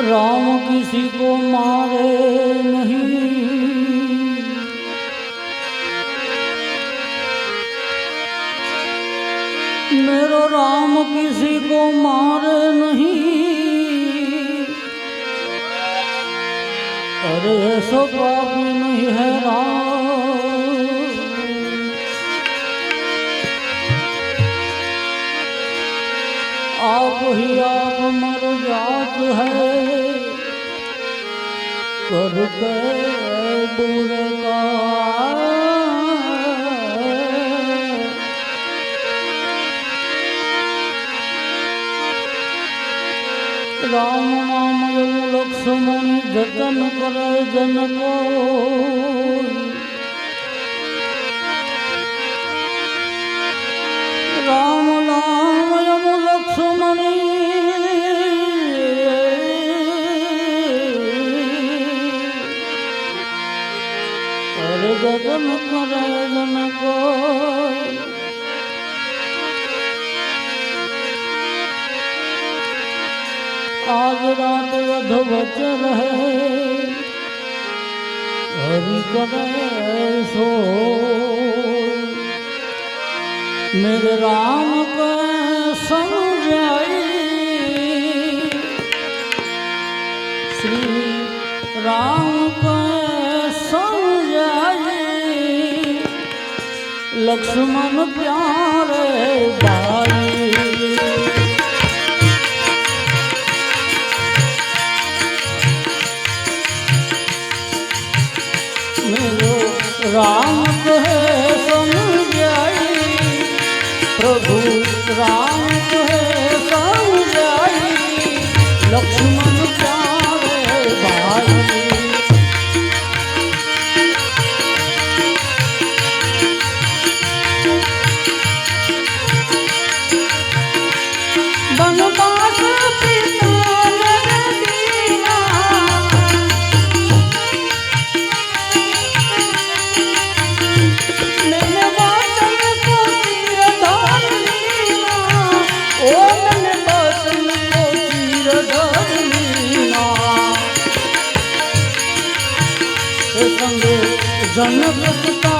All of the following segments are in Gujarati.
राम किसी को मारे नहीं मेरो राम किसी को मारे नहीं अरे ऐसा पापी नहीं है राम आप ही आप मर जात है करके बुरे का રામ નામ એવું લક્ષ્મણ જતન કરે જનકો રામ નામ એવું લક્ષ્મણ. જતન કરે જનકો આજ રાત અધવચ રહે હરિકને સો. મેરે રામ કો સમજાઈ. શ્રી રામ કો સમજાઈ. લક્ષ્મણ પ્યારે બા લક્ષ્મણ પ્યારે ભાઈ কনক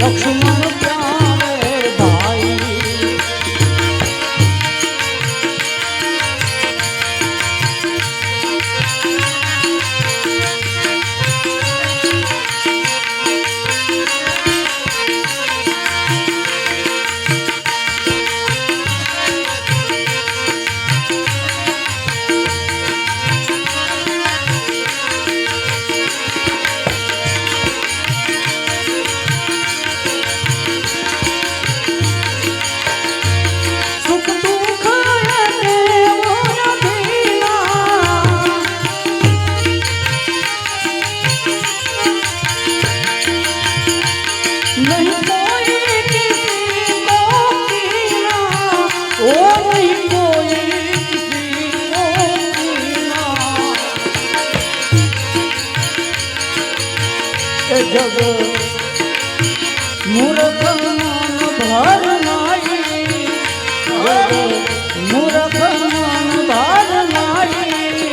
Yok şunlarla જગ. મૂર્ખ મન ભર નાઈ મૂર્ખ મન ભર નાઈ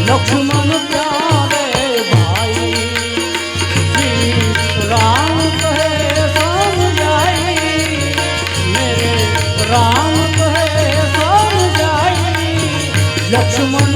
લક્ષ્મણ પ્યારે ભાઈ રામ કહે સમજાઈ મેરે રામ કહે સમજાઈ લક્ષ્મણ